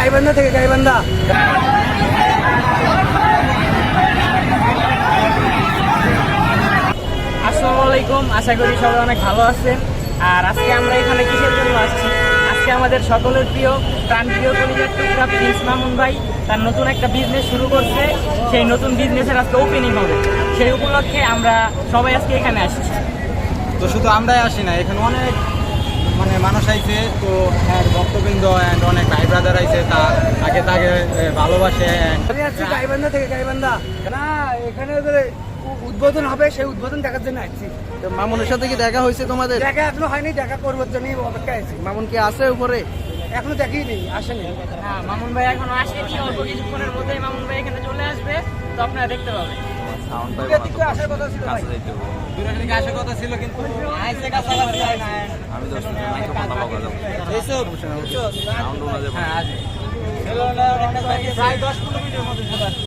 গাইবান্ধা থেকে গাইবান্ধা। আসসালামু আলাইকুম আশা করি সবাই অনেক ভালো আছেন। আর আজকে আমরা এখানে কিসের জন্য আসছি? আজকে আমাদের সকলের প্রিয় প্রাণপ্রিয় কলিজার টুকরা প্রিন্স মামুন ভাই তার নতুন একটা বিজনেস শুরু করছে। সেই নতুন বিজনেসের আজকে ওপেনিং হবে। সেই উপলক্ষে আমরা সবাই আজকে এখানে আসছি। তো শুধু আমরাই আসি না এখানে অনেক মানে মানুষ আইছে। তো হ্যাঁ ভক্তবৃন্দ অ্যান্ড অনেক ব্রাদার আইছে তা আগে তাকে ভালোবাসে। আমি আসছি গাইবান্ধা থেকে গাইবান্ধা। না এখানে উ- উদ্বোধন হবে সেই উদ্বোধন দেখার জন্য আসছি। তো মামুনের সাথে কি দেখা হয়েছে তোমাদের? দেখা এখনও হয়নি দেখা করবার জন্যই অপেক্ষা আছি। মামুন কি আছে উপরে? এখনও দেখিনি আসেনি। হ্যাঁ মামুন ভাই এখনও আসেনি অল্প কিছুক্ষণের মধ্যেই মামুন ভাই এখানে চলে আসবে তো আপনারা দেখতে পাবেন। দিক থেকে আসার কথা ছিল হ্যাঁ আছে। প্রায় দশ কিলোমিটার মতো